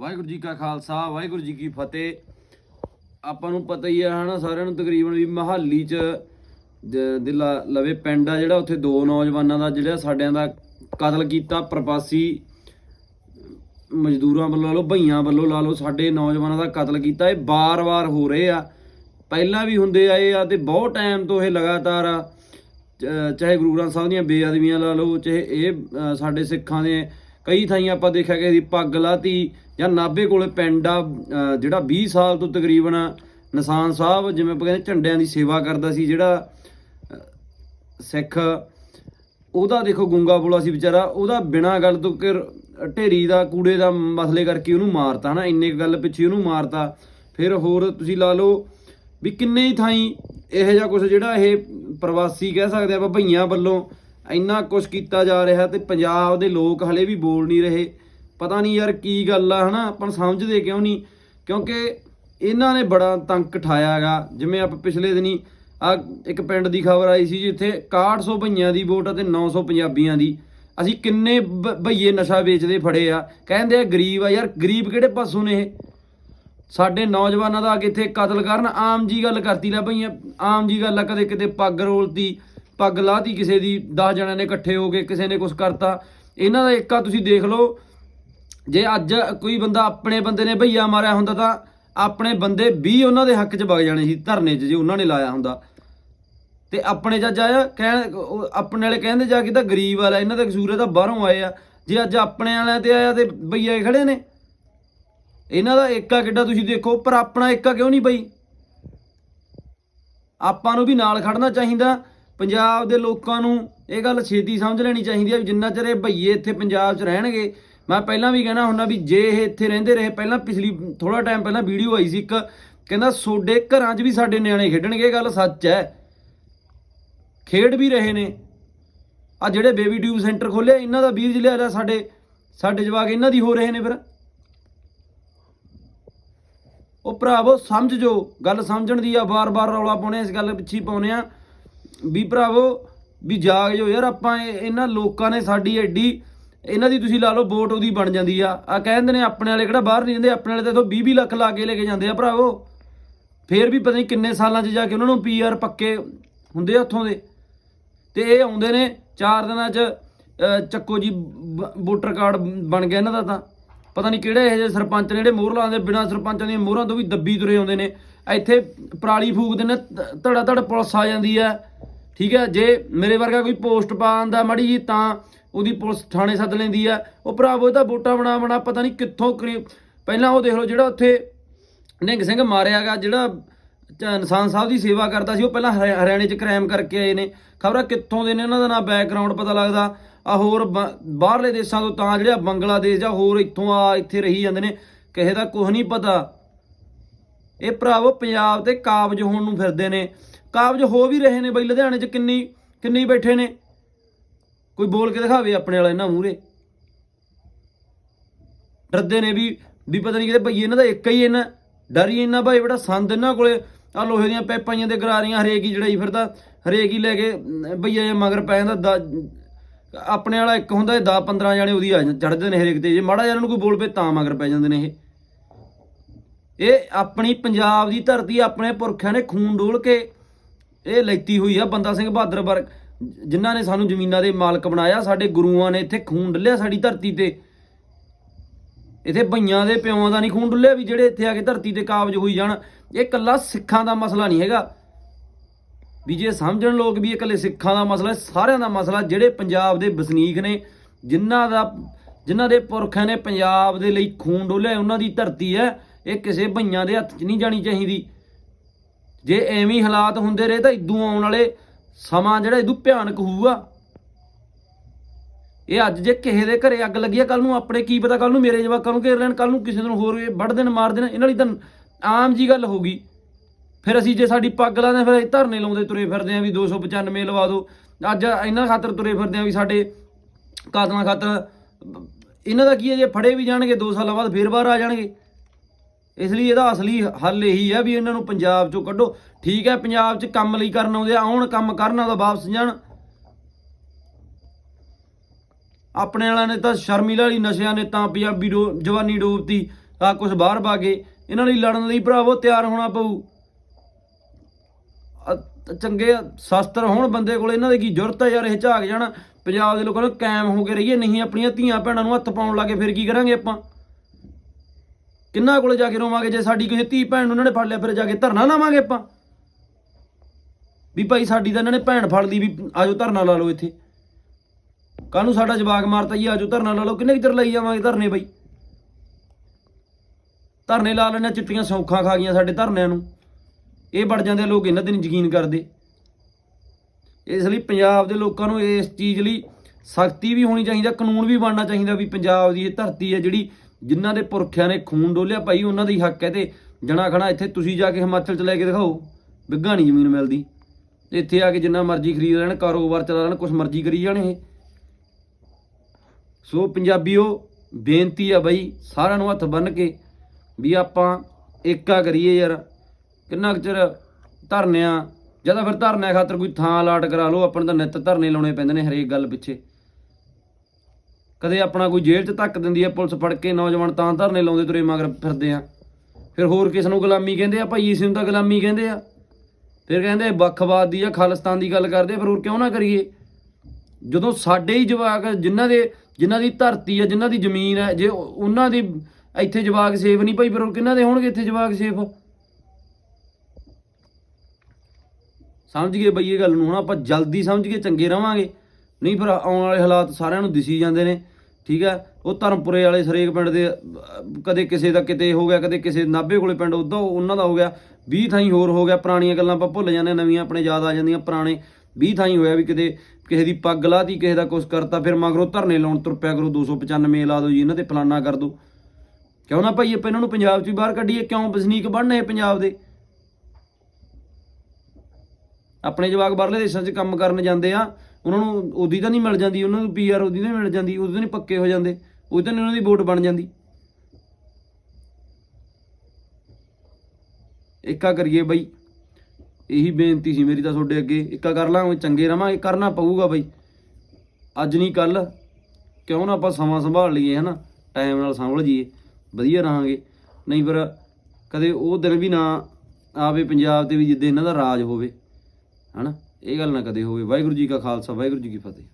ਵਾਹਿਗੁਰੂ ਜੀ ਕਾ ਖਾਲਸਾ, ਵਾਹਿਗੁਰੂ ਜੀ ਕੀ ਫਤਿਹ। ਆਪਾਂ ਨੂੰ ਪਤਾ ਹੀ ਹੈ ਹਨਾ, ਸਾਰਿਆਂ ਨੂੰ ਤਕਰੀਬਨ ਵੀ ਮਹਾਲੀ ਚ ਜ- ਦੇ ਲਵੇ ਪਿੰਡ ਆ ਜਿਹੜਾ, ਉੱਥੇ ਦੋ ਨੌਜਵਾਨਾਂ ਦਾ ਜਿਹੜਾ ਸਾਡਿਆਂ ਦਾ ਕਤਲ ਕੀਤਾ, ਪ੍ਰਵਾਸੀ ਮਜ਼ਦੂਰਾਂ ਵੱਲੋਂ ਲਾ ਲਓ ਭਈਆਂ ਵੱਲੋਂ, ਲਾ ਲਓ ਸਾਡੇ ਨੌਜਵਾਨਾਂ ਦਾ ਕਤਲ ਕੀਤਾ। ਇਹ ਬਾਰ-ਬਾਰ ਹੋ ਰਹੇ ਆ। ਪਹਿਲਾਂ ਵੀ ਹੁੰਦੇ ਆਏ ਆ ਤੇ ਬਹੁਤ ਟਾਈਮ ਤੋਂ ਇਹ ਲਗਾਤਾਰ ਆ। ਚਾਹੇ ਗੁਰੂ ਗ੍ਰੰਥ ਸਾਹਿਬ ਦੀਆਂ ਬੇਅਦਬੀਆਂ ਲਾ ਲਓ, ਚਾਹੇ ਇਹ ਸਾਡੇ ਸਿੱਖਾਂ ਦੇ ਕਈ ਥਾਈਂ ਆਪਾਂ ਦੇਖਿਆ ਕਿ ਦੀ ਪੱਗ ਲਾਤੀ ਜਾਂ ਨਾਭੇ ਕੋਲੇ ਪਿੰਡ ਆ ਜਿਹੜਾ 20 ਸਾਲ ਤੋਂ ਤਕਰੀਬਨ ਨਿਸ਼ਾਨ ਸਾਹਿਬ, ਜਿਵੇਂ ਆਪਾਂ ਕਹਿੰਦੇ ਝੰਡਿਆਂ ਦੀ ਸੇਵਾ ਕਰਦਾ ਸੀ ਜਿਹੜਾ ਸਿੱਖ, ਉਹਦਾ ਦੇਖੋ ਗੁੰਗਾ ਬੋਲਾ ਸੀ ਵਿਚਾਰਾ, ਉਹਦਾ ਬਿਨਾਂ ਗੱਲ ਤੋਂ ਕਿ ਢੇਰੀ ਦਾ, ਕੂੜੇ ਦਾ ਮਸਲੇ ਕਰਕੇ ਉਹਨੂੰ ਮਾਰਤਾ, ਹਨਾ, ਇੰਨੇ ਕੁ ਗੱਲ ਪਿੱਛੇ ਉਹਨੂੰ ਮਾਰਤਾ। ਫਿਰ ਹੋਰ ਤੁਸੀਂ ਲਾ ਲਓ ਵੀ ਕਿੰਨੇ ਹੀ ਥਾਈਂ ਇਹੋ ਜਿਹਾ ਕੁਝ ਜਿਹੜਾ ਇਹ ਪ੍ਰਵਾਸੀ ਕਹਿ ਸਕਦੇ ਆਪਾਂ ਭਈਆਂ ਵੱਲੋਂ ਇੰਨਾ ਕੁਝ ਕੀਤਾ ਜਾ ਰਿਹਾ ਤੇ ਪੰਜਾਬ ਦੇ ਲੋਕ ਹਲੇ ਵੀ ਬੋਲ ਨਹੀਂ ਰਹੇ। ਪਤਾ ਨਹੀਂ ਯਾਰ ਕੀ ਗੱਲ ਆ, ਹਨਾ? ਆਪਾਂ ਨੂੰ ਸਮਝਦੇ ਕਿਉਂ ਨਹੀਂ? ਕਿਉਂਕਿ ਇਹਨਾਂ ਨੇ ਬੜਾ ਤੰਕ ਠਾਇਆ ਹੈਗਾ। ਜਿਵੇਂ ਆਪਾਂ ਪਿਛਲੇ ਦਿਨੀ ਆ ਇੱਕ ਪਿੰਡ ਦੀ ਖਬਰ ਆਈ ਸੀ ਜਿੱਥੇ 6100 ਭਈਆਂ ਦੀ ਵੋਟ ਅਤੇ 900 ਪੰਜਾਬੀਆਂ ਦੀ। ਅਸੀਂ ਕਿੰਨੇ ਭ- ਭਈਏ ਨਸ਼ਾ ਵੇਚਦੇ ਫੜੇ ਆ। ਕਹਿੰਦੇ ਆ ਗਰੀਬ ਆ। ਯਾਰ ਗਰੀਬ ਕਿਹੜੇ ਪਾਸੋਂ ਨੇ ਇਹ? ਸਾਡੇ ਨੌਜਵਾਨਾਂ ਦਾ ਆ ਇੱਥੇ ਕਤਲ ਕਰਨ ਆਮ ਜੀ ਗੱਲ ਕਰਤੀ ਲੈ ਭਈਆਂ। ਆਮ ਜੀ ਗੱਲ ਆ, ਕਦੇ ਕਿਤੇ ਪੱਗ ਰੋਲਤੀ, ਪੱਗ ਲਾਤੀ ਕਿਸੇ ਦੀ 10 ਜਣਿਆਂ ਨੇ ਇਕੱਠੇ ਹੋ ਕੇ ਕਿਸੇ ਨੇ ਕੁਝ ਕਰਤਾ। ਇਹਨਾਂ ਦਾ ਏਕਾ ਤੁਸੀਂ ਦੇਖ ਲਓ ਜੇ ਅੱਜ ਕੋਈ ਬੰਦਾ ਆਪਣੇ ਬੰਦੇ ਨੇ ਭਈਆ ਮਾਰਿਆ ਹੁੰਦਾ ਤਾਂ ਆਪਣੇ ਬੰਦੇ 20 ਉਹਨਾਂ ਦੇ ਹੱਕ 'ਚ ਵਗ ਜਾਣੇ ਸੀ, ਧਰਨੇ 'ਚ ਜੇ, ਉਹਨਾਂ ਨੇ ਲਾਇਆ ਹੁੰਦਾ। ਤੇ ਆਪਣੇ ਜੱਜ ਆਇਆ, ਕਹਿਣ ਆਪਣੇ ਵਾਲੇ ਕਹਿੰਦੇ ਜਾ ਕੇ ਤਾਂ ਗਰੀਬ ਵਾਲਾ, ਇਹਨਾਂ ਦਾ ਕਸੂਰ ਹੈ ਤਾਂ ਬਾਹਰੋਂ ਆਏ ਆ। ਜੇ ਅੱਜ ਆਪਣੇ ਵਾਲਿਆਂ ਤੇ ਆਇਆ ਤੇ ਭਈਆ ਹੀ ਖੜੇ ਨੇ। ਇਹਨਾਂ ਦਾ ਏਕਾ ਕਿੱਡਾ ਤੁਸੀਂ ਦੇਖੋ, ਪਰ ਆਪਣਾ ਏਕਾ ਕਿਉਂ ਨਹੀਂ ਬਈ? ਆਪਾਂ ਨੂੰ ਵੀ ਨਾਲ ਖੜਨਾ ਚਾਹੀਦਾ। ਪੰਜਾਬ ਦੇ ਲੋਕਾਂ ਨੂੰ ਇਹ ਗੱਲ ਛੇਤੀ ਸਮਝ ਲੈਣੀ ਚਾਹੀਦੀ ਹੈ ਵੀ ਜਿੰਨਾ ਚਿਰ ਇਹ ਭਈਏ ਇੱਥੇ ਪੰਜਾਬ 'ਚ ਰਹਿਣਗੇ ਮੈਂ ਪਹਿਲਾਂ ਵੀ ਕਹਿਣਾ ਹੁੰਦਾ ਵੀ ਜੇ ਇਹ ਇੱਥੇ ਰਹਿੰਦੇ ਰਹੇ, ਪਹਿਲਾਂ ਪਿਛਲੀ ਥੋੜਾ ਟਾਈਮ ਪਹਿਲਾਂ ਵੀਡੀਓ ਆਈ ਸੀ ਇੱਕ, ਕਹਿੰਦਾ ਸੋਡੇ ਘਰਾਂ 'ਚ ਵੀ ਸਾਡੇ ਨਿਆਣੇ ਖੇਡਣਗੇ, ਇਹ ਗੱਲ ਸੱਚ ਹੈ। ਖੇਡ ਵੀ ਰਹੇ ਨੇ। ਆ ਜਿਹੜੇ ਬੇਬੀ ਟਿਊਬ ਸੈਂਟਰ ਖੋਲਿਆ ਇਹਨਾਂ ਦਾ ਵੀਰ ਜ਼ਿਲ੍ਹਾ ਸਾਡੇ ਸਾਡੇ ਜਵਾਕ, ਇਹਨਾਂ ਦੀ ਹੋ ਰਹੇ ਨੇ ਫਿਰ। ਉਹ ਭਰਾਵੋ ਸਮਝ ਜੋ ਗੱਲ ਸਮਝਣ ਦੀ ਆ ਵਾਰ-ਵਾਰ ਰੌਲਾ ਪਾਉਣੇ ਇਸ ਗੱਲ ਪਿੱਛੇ ਹੀ ਪਾਉਣੇ ਆ। ਵੀ ਭਰਾਵੋ, ਵੀ ਜਾਗ ਜੋ ਯਾਰ, ਆਪਾਂ ਇਹ- ਇਹਨਾਂ ਲੋਕਾਂ ਨੇ ਸਾਡੀ ਐਡੀ ਇਹਨਾਂ ਦੀ ਤੁਸੀਂ ਲਾ ਲਓ ਵੋਟ ਉਹਦੀ ਬਣ ਜਾਂਦੀ ਆ। ਆ ਕਹਿੰਦੇ ਨੇ ਆਪਣੇ ਵਾਲੇ ਕਿਹੜਾ ਬਾਹਰ ਨਹੀਂ ਰਹਿੰਦੇ ਆਪਣੇ ਵਾਲੇ ਤਾਂ ਇਥੋਂ 20 20 ਲੱਖ ਲਾ ਕੇ ਲੈ ਕੇ ਜਾਂਦੇ ਆ ਭਰਾਵੋ। ਫੇਰ ਵੀ ਪਤਾ ਨਹੀਂ ਕਿੰਨੇ ਸਾਲਾਂ 'ਚ ਜਾ ਕੇ ਉਹਨਾਂ ਨੂੰ ਪੀਆਰ ਪੱਕੇ ਹੁੰਦੇ ਆ ਉੱਥੋਂ ਦੇ। ਤੇ ਇਹ ਆਉਂਦੇ ਨੇ ਚਾਰ ਦਿਨਾਂ 'ਚ ਚੱਕੋ ਜੀ ਵੋਟਰ ਕਾਰਡ ਬਣ ਗਿਆ ਇਹਨਾਂ ਦਾ ਤਾਂ। ਪਤਾ ਨਹੀਂ ਕਿਹੜੇ ਇਹੋ ਜਿਹੇ ਸਰਪੰਚ ਨੇ ਜਿਹੜੇ ਮੋਹਰ ਲਾਉਂਦੇ ਬਿਨਾਂ ਸਰਪੰਚਾਂ ਦੀਆਂ ਮੋਹਰਾਂ ਤੋਂ ਵੀ ਦੱਬੀ ਤੁਰੇ ਆਉਂਦੇ ਨੇ। ਇੱਥੇ ਪਰਾਲੀ ਫੂਕਦੇ ਨੇ ਧੜਾ ਧੜ ਪੁਲਿਸ ਆ ਜਾਂਦੀ ਹੈ ਠੀਕ ਹੈ ਜੇ ਮੇਰੇ ਵਰਗਾ ਕੋਈ ਪੋਸਟ ਪਾਉਂਦਾ ਮੜੀ ਜੀ ਤਾਂ ਉਹਦੀ ਪੁਲਿਸ ਥਾਣੇ ਸੱਦ ਲੈਂਦੀ ਆ। ਉਹ ਭਰਾਵੋ ਇਹ ਤਾਂ ਵੋਟਾਂ ਬਣਾ ਬਣਾ ਪਤਾ ਨਹੀਂ ਕਿੱਥੋਂ ਕਰੀ- ਪਹਿਲਾਂ ਉਹ ਦੇਖ ਲਓ ਜਿਹੜਾ ਉੱਥੇ ਨਿਹੰਗ ਸਿੰਘ ਮਾਰਿਆ ਗਾ ਜਿਹੜਾ ਚ- ਨਿਸ਼ਾਨ ਸਾਹਿਬ ਦੀ ਸੇਵਾ ਕਰਦਾ ਸੀ, ਉਹ ਪਹਿਲਾਂ ਹਰਿ- ਹਰਿਆਣੇ 'ਚ ਕ੍ਰਾਈਮ ਕਰਕੇ ਆਏ ਨੇ। ਖਬਰਾਂ ਕਿੱਥੋਂ ਦੇ ਨੇ, ਉਹਨਾਂ ਦਾ ਨਾ ਬੈਕਗ੍ਰਾਉਂਡ ਪਤਾ ਲੱਗਦਾ। ਆ ਹੋਰ ਬ- ਬਾਹਰਲੇ ਦੇਸ਼ਾਂ ਤੋਂ ਤਾਂ ਜਿਹੜਾ ਬੰਗਲਾਦੇਸ਼ ਜਾਂ ਹੋਰ ਇੱਥੋਂ ਆ, ਇੱਥੇ ਰਹੀ ਜਾਂਦੇ ਨੇ, ਕਿਸੇ ਦਾ ਕੁਝ ਨਹੀਂ ਪਤਾ। ਇਹ ਭਰਾਵੋ ਪੰਜਾਬ ਤੇ ਕਾਬਜ ਹੋਣ ਨੂੰ ਫਿਰਦੇ ਨੇ। ਕਾਬਜ ਹੋ ਵੀ ਰਹੇ ਨੇ ਬਈ, ਲੁਧਿਆਣੇ 'ਚ ਕਿੰਨੀ ਕਿੰਨੀ ਬੈਠੇ ਨੇ। ਕੋਈ ਬੋਲ ਕੇ ਦਿਖਾਵੇ ਆਪਣੇ ਵਾਲਾ ਇਹਨਾਂ ਮੂਹਰੇ। ਡਰਦੇ ਨੇ ਵੀ ਵੀ ਪਤਾ ਨਹੀਂ ਕਿਤੇ ਭਈ ਇਹਨਾਂ ਦਾ ਇੱਕ ਹੀ ਇਹਨਾਂ ਡਰ ਹੀ ਇਹਨਾਂ ਭਾਈ, ਬੜਾ ਸੰਦ ਇਹਨਾਂ ਕੋਲੇ। ਆ ਲੋਹੇ ਦੀਆਂ ਪੈਪਾਈਆਂ ਦੇ ਗਰਾਰੀਆਂ ਹਰੇਕ ਹੀ ਜੜਾਈ ਫਿਰਦਾ, ਹਰੇਕ ਹੀ ਲੈ ਕੇ ਭਈਆ ਜੇ ਮਗਰ ਪੈ ਜਾਂਦਾ, ਦਾ- ਆਪਣੇ ਵਾਲਾ ਇੱਕ ਹੁੰਦਾ ਇਹ 10 15 ਜਾਣੇ ਉਹਦੀ ਆ ਚੜਦੇ ਨੇ ਹਰੇਕ ਤੇ। ਜੇ ਮਾੜਾ ਜਿਹਾ ਇਹਨਾਂ ਨੂੰ ਕੋਈ ਬੋਲ ਪਏ ਤਾਂ ਮਗਰ ਪੈ ਜਾਂਦੇ ਨੇ ਇਹ। ਇਹ ਆਪਣੀ ਪੰਜਾਬ ਦੀ ਧਰਤੀ, ਆਪਣੇ ਪੁਰਖਿਆਂ ਨੇ ਖੂਨ ਡੋਲ ਕੇ ਇਹ ਲੈਤੀ ਹੋਈ ਆ ਬੰਦਾ ਸਿੰਘ ਬਹਾਦਰ ਵਰਗ। ਜਿਨ੍ਹਾਂ ਨੇ ਸਾਨੂੰ ਜ਼ਮੀਨਾਂ ਦੇ ਮਾਲਕ ਬਣਾਇਆ, ਸਾਡੇ ਗੁਰੂਆਂ ਨੇ ਇੱਥੇ ਖੂਨ ਡੁੱਲਿਆ ਸਾਡੀ ਧਰਤੀ ਤੇ। ਇੱਥੇ ਭਈਆਂ ਦੇ ਪਿਓਾਂ ਦਾ ਨਹੀਂ ਖੂਨ ਡੁੱਲਿਆ ਵੀ ਜਿਹੜੇ ਇੱਥੇ ਆ ਕੇ ਧਰਤੀ ਤੇ ਕਾਬਜ ਹੋਈ ਜਾਣ। ਇਹ ਕੱਲਾ ਸਿੱਖਾਂ ਦਾ ਮਸਲਾ ਨਹੀਂ ਹੈਗਾ। ਵੀ ਜੇ ਸਮਝਣ ਲੋਕ ਵੀ ਇਹ ਇਕੱਲੇ ਸਿੱਖਾਂ ਦਾ ਮਸਲਾ, ਸਾਰਿਆਂ ਦਾ ਮਸਲਾ, ਜਿਹੜੇ ਪੰਜਾਬ ਦੇ ਵਸਨੀਕ ਨੇ, ਜਿਨ੍ਹਾਂ ਦਾ, ਜਿਨ੍ਹਾਂ ਦੇ ਪੁਰਖਾਂ ਨੇ ਪੰਜਾਬ ਦੇ ਲਈ ਖੂਨ ਡੋਲਿਆ, ਉਹਨਾਂ ਦੀ ਧਰਤੀ ਹੈ, ਇਹ ਕਿਸੇ ਭਈਆਂ ਦੇ ਹੱਥ 'ਚ ਨਹੀਂ ਜਾਣੀ ਚਾਹੀਦੀ। ਜੇ ਐਵੇਂ ਹਾਲਾਤ ਹੁੰਦੇ ਰਹੇ ਤਾਂ ਇਦੋਂ ਆਉਣ ਵਾਲੇ ਸਮਾਂ ਜਿਹੜਾ ਇਦੋਂ ਭਿਆਨਕ ਹੋਊਗਾ। ਇਹ ਅੱਜ ਜੇ ਕਿਸੇ ਦੇ ਘਰੇ ਅੱਗ ਲੱਗੀ ਆ ਕੱਲ ਨੂੰ ਆਪਣੇ ਕੀ ਪਤਾ ਕੱਲ ਨੂੰ ਮੇਰੇ ਜਵਾਕਾਂ ਨੂੰ ਘੇਰ ਲੈਣ ਕੱਲ ਨੂੰ ਕਿਸੇ ਨੂੰ ਹੋਰ ਇਹ ਵੱਢ ਦੇਣ, ਮਾਰ ਦੇਣ, ਇਹਨਾਂ ਲਈ ਤਾਂ ਆਮ ਜੀ ਗੱਲ ਹੋਊਗੀ ਫਿਰ ਅਸੀਂ ਜੇ ਸਾਡੀ ਪੱਗ ਲਾਦੇ ਫਿਰ ਅਸੀਂ ਧਰਨੇ ਲਾਉਂਦੇ ਤੁਰੇ ਫਿਰਦੇ ਆਂ ਵੀ 295 ਲਵਾ ਦਿਓ। ਅੱਜ ਇਹਨਾਂ ਖਾਤਰ ਤੁਰੇ ਫਿਰਦੇ ਆਂ ਵੀ ਸਾਡੇ ਕਾਤਲਾਂ ਖਾਤਰ, ਇਹਨਾਂ ਦਾ ਕੀ ਹੈ, ਜੇ ਫੜੇ ਵੀ ਜਾਣਗੇ 2 ਸਾਲਾਂ ਬਾਅਦ ਫੇਰ ਬਾਹਰ ਆ ਜਾਣਗੇ। ਇਸ ਲਈ ਇਹਦਾ ਅਸਲੀ ਹੱਲ ਇਹੀ ਹੈ ਵੀ ਇਹਨਾਂ ਨੂੰ ਪੰਜਾਬ ਚੋਂ ਕੱਢੋ। ਠੀਕ ਹੈ, ਪੰਜਾਬ 'ਚ ਕੰਮ ਲਈ ਕਰਨ ਆਉਂਦੇ ਆ, ਆਉਣ ਕੰਮ ਕਰਨ ਉਹਦਾ ਵਾਪਸ ਜਾਣ। ਆਪਣੇ ਵਾਲਿਆਂ ਨੇ ਤਾਂ ਸ਼ਰਮੀਲਾ ਵਾਲੀ ਨਸ਼ਿਆਂ ਨੇ ਤਾਂ ਪੰਜਾਬੀ ਡੋ- ਜਵਾਨੀ ਡੋਬਤੀ ਆ ਕੁਝ ਬਾਹਰ ਬਾਗੇ ਇਹਨਾਂ ਲਈ ਲੜਨ ਲਈ ਭਰਾਵੋ ਤਿਆਰ ਹੋਣਾ ਪਊ। ਚੰਗੇ ਸ਼ਸਤਰ ਹੋਣ ਬੰਦੇ ਕੋਲ, ਇਹਨਾਂ ਦੇ ਕੀ ਜ਼ਰੂਰਤ ਹੈ ਯਾਰ, ਇਹ ਝਾਕ ਜਾਣ। ਪੰਜਾਬ ਦੇ ਲੋਕਾਂ ਨੂੰ ਕਾਇਮ ਹੋ ਕੇ ਰਹੀਏ, ਨਹੀਂ ਆਪਣੀਆਂ ਧੀਆਂ ਭੈਣਾਂ ਨੂੰ ਹੱਥ ਪਾਉਣ ਲੱਗੇ, ਫਿਰ ਕੀ ਕਰਾਂਗੇ ਆਪਾਂ? ਕਿੰਨਾ ਕੋਲੇ ਜਾ ਕੇ ਰੋਵਾਂਗੇ? ਜੇ ਸਾਡੀ ਕਿਸੇ ਧੀ ਭੈਣ ਨੂੰ ਇਹਨਾਂ ਨੇ ਫੜ ਲਿਆ, ਫਿਰ ਜਾ ਕੇ ਧਰਨਾ ਲਾਵਾਂਗੇ ਆਪਾਂ। ਵੀ ਭਾਈ ਸਾਡੀ ਤਾਂ ਇਹਨਾਂ ਨੇ ਭੈਣ ਫੜ ਲਈ ਵੀ ਆਜੋ ਧਰਨਾ ਲਾ ਲਓ ਇੱਥੇ। ਕਾਹਨੂੰ ਸਾਡਾ ਜਵਾਕ ਮਾਰਤਾ ਜੀ, ਆਜੋ ਧਰਨਾ ਲਾ ਲਓ। ਕਿੰਨੇ ਕੁ ਚਿਰ ਲਈ ਜਾਵਾਂਗੇ ਧਰਨੇ ਬਈ? ਧਰਨੇ ਲਾ ਲੈਣਾ ਚਿੱਟੀਆਂ ਸੌਖਾਂ ਖਾ ਗਈਆਂ ਸਾਡੇ ਧਰਨਿਆਂ ਨੂੰ। ਇਹ ਵੜ ਜਾਂਦੇ ਆ ਲੋਕ, ਇਹਨਾਂ ਤੇ ਨਹੀਂ ਯਕੀਨ ਕਰਦੇ। ਇਸ ਲਈ ਪੰਜਾਬ ਦੇ ਲੋਕਾਂ ਨੂੰ ਇਸ ਚੀਜ਼ ਲਈ ਸਖਤੀ ਵੀ ਹੋਣੀ ਚਾਹੀਦੀ ਕਾਨੂੰਨ ਵੀ ਬਣਨਾ ਚਾਹੀਦਾ ਵੀ ਪੰਜਾਬ ਦੀ ਇਹ ਧਰਤੀ ਹੈ ਜਿਹੜੀ ਜਿਨ੍ਹਾਂ ਦੇ ਪੁਰਖਿਆਂ ਨੇ ਖੂਨ ਡੋਲਿਆ, ਭਾਈ ਉਹਨਾਂ ਦਾ ਹੀ ਹੱਕ ਹੈ ਤੇ ਜਣਾ ਖਣਾ ਇੱਥੇ ਤੁਸੀਂ ਜਾ ਕੇ ਹਿਮਾਚਲ ਚ ਲੈ ਕੇ ਦਿਖਾਓ ਬਿੱਗਾ ਨਹੀਂ ਜ਼ਮੀਨ ਮਿਲਦੀ। ਇੱਥੇ ਆ ਕੇ ਜਿੰਨਾ ਮਰਜ਼ੀ ਖਰੀਦ ਲੈਣ, ਕਾਰੋਬਾਰ ਚਲਾ ਲੈਣ, ਕੁਛ ਮਰਜ਼ੀ ਕਰੀ ਜਾਣ ਇਹ। ਸੋ ਪੰਜਾਬੀਓ, ਬੇਨਤੀ ਆ ਬਈ, ਸਾਰਿਆਂ ਨੂੰ ਹੱਥ ਬੰਨ ਕੇ ਵੀ ਆਪਾਂ ਏਕਾ ਕਰੀਏ ਯਾਰ। ਕਿੰਨਾ ਕੁ ਚਿਰ ਧਰਨਿਆਂ, ਜਾਂ ਤਾਂ ਫਿਰ ਧਰਨਿਆਂ ਖਾਤਰ ਕੋਈ ਥਾਂ ਅਲਾਟ ਕਰਾ ਲਓ ਆਪਾਂ ਨੂੰ ਤਾਂ ਨਿੱਤ ਧਰਨੇ ਲਾਉਣੇ ਪੈਂਦੇ ਨੇ ਹਰੇਕ ਗੱਲ ਪਿੱਛੇ। ਕਦੇ ਆਪਣਾ ਕੋਈ ਜੇਲ੍ਹ 'ਚ ਧੱਕ ਦਿੰਦੀ ਆ, ਪੁਲਿਸ ਫੜ ਕੇ ਨੌਜਵਾਨ ਤਾਂ ਧਰਨੇ ਲਾਉਂਦੇ ਤੁਰੇ ਮਗਰ ਫਿਰਦੇ ਆ। ਫਿਰ ਹੋਰ ਕਿਸ ਨੂੰ ਗੁਲਾਮੀ ਕਹਿੰਦੇ ਆ? ਭਾਈ ਇਸ ਨੂੰ ਤਾਂ ਗੁਲਾਮੀ ਕਹਿੰਦੇ ਆ। ਫਿਰ ਕਹਿੰਦੇ ਵੱਖਵਾਦ ਦੀ ਜਾਂ ਖਾਲਿਸਤਾਨ ਦੀ ਗੱਲ ਕਰਦੇ ਫਿਰ ਹੋਰ ਕਿਉਂ ਨਾ ਕਰੀਏ? ਜਦੋਂ ਸਾਡੇ ਹੀ ਜਵਾਕ ਜਿਨ੍ਹਾਂ ਦੇ, ਜਿਨ੍ਹਾਂ ਦੀ ਧਰਤੀ ਹੈ ਜਿਨ੍ਹਾਂ ਦੀ ਜ਼ਮੀਨ ਹੈ ਜੇ ਉਹਨਾਂ ਦੀ ਇੱਥੇ ਜਵਾਕ ਸੇਫ ਨਹੀਂ, ਭਾਈ ਫਿਰ ਹੋਰ ਕਿਹਨਾਂ ਦੇ ਹੋਣਗੇ ਇੱਥੇ ਜਵਾਕ ਸੇਫ? ਸਮਝ ਗਏ ਬਈ ਇਹ ਗੱਲ ਨੂੰ? ਹੁਣ ਆਪਾਂ ਜਲਦੀ ਸਮਝ ਕੇ ਚੰਗੇ ਰਵਾਂਗੇ। ਨਹੀਂ ਫਿਰ ਆਉਣ ਵਾਲੇ ਹਾਲਾਤ ਸਾਰਿਆਂ ਨੂੰ ਦਿਸੀ ਜਾਂਦੇ ਨੇ। ਠੀਕ ਹੈ? ਉਹ ਧਰਮਪੁਰੇ ਵਾਲੇ ਸਰੇਕ ਪਿੰਡ ਦੇ ਕਦੇ ਕਿਸੇ ਦਾ ਕਿਤੇ ਹੋ ਗਿਆ ਕਦੇ ਕਿਸੇ ਨਾਭੇ ਕੋਲੇ ਪਿੰਡ ਉਦੋਂ ਉਹਨਾਂ ਦਾ ਹੋ ਗਿਆ। 20 ਥਾਈਂ ਹੋਰ ਹੋ ਗਿਆ ਪੁਰਾਣੀਆਂ ਗੱਲਾਂ ਆਪਾਂ ਭੁੱਲ ਜਾਂਦੇ ਹਾਂ, ਨਵੀਆਂ ਆਪਣੇ ਯਾਦ ਆ ਜਾਂਦੀਆਂ ਪੁਰਾਣੇ। 20 ਥਾਈਂ ਹੋਇਆ ਵੀ ਕਿਤੇ ਕਿਸੇ ਦੀ ਪੱਗ ਲਾਤੀ ਕਿਸੇ ਦਾ ਕੁਛ ਕਰਤਾ ਫਿਰ ਮਗਰੋਂ ਧਰਨੇ ਲਾਉਣ ਤੁਰ ਪਿਆ ਕਰੋ 295 ਲਾ ਦਿਓ ਜੀ ਇਹਨਾਂ ਤੇ ਫਲਾਨਾ ਕਰ ਦਿਓ। ਕਿਉਂ ਨਾ ਭਾਈ ਆਪਾਂ ਇਹਨਾਂ ਨੂੰ ਪੰਜਾਬ 'ਚ ਹੀ ਬਾਹਰ ਕੱਢੀਏ ਕਿਉਂ ਵਸਨੀਕ ਬਣਨੇ ਪੰਜਾਬ ਦੇ? ਆਪਣੇ ਜਵਾਕ ਬਾਹਰਲੇ ਦੇਸ਼ਾਂ 'ਚ ਕੰਮ ਕਰਨ ਜਾਂਦੇ ਆ ਉਹਨਾਂ ਨੂੰ ਉਹਦੀ ਤਾਂ ਨਹੀਂ ਮਿਲ ਜਾਂਦੀ, ਉਹਨਾਂ ਨੂੰ ਪੀਆਰ ਉਹਦੀ ਨਹੀਂ ਮਿਲ ਜਾਂਦੀ, ਉਹਦੇ ਨਹੀਂ ਪੱਕੇ ਹੋ ਜਾਂਦੇ ਉਹ ਤਾਂ ਨਹੀਂ ਉਹਨਾਂ ਦੀ ਵੋਟ ਬਣ ਜਾਂਦੀ। ਇੱਕਾ ਕਰੀਏ ਬਈ, ਇਹੀ ਬੇਨਤੀ ਸੀ ਮੇਰੀ ਤਾਂ ਤੁਹਾਡੇ ਅੱਗੇ, ਇੱਕਾ ਕਰ ਲਾਂਗੇ ਚੰਗੇ ਰਵਾਂਗੇ, ਕਰਨਾ ਪਊਗਾ ਬਈ। ਅੱਜ ਨਹੀਂ ਕੱਲ ਕਿਉਂ ਨਾ ਆਪਾਂ ਸਮਾਂ ਸੰਭਾਲ ਲਈਏ, ਹਨਾ? ਟਾਈਮ ਨਾਲ ਸੰਭਲ ਜੀਏ ਵਧੀਆ ਰਹਾਂਗੇ। ਨਹੀਂ ਪਰ ਕਦੇ ਉਹ ਦਿਨ ਵੀ ਨਾ ਆਵੇ ਪੰਜਾਬ ਤੇ ਵੀ ਜਿੱਦੇ ਇਹਨਾਂ ਦਾ ਰਾਜ ਹੋਵੇ, ਹਨਾ? ਇਹ ਗੱਲ ਨਾ ਕਦੇ ਹੋਵੇ। ਵਾਹਿਗੁਰੂ ਜੀ ਕਾ ਖਾਲਸਾ ਵਾਹਿਗੁਰੂ ਜੀ ਕੀ ਫਤਿਹ।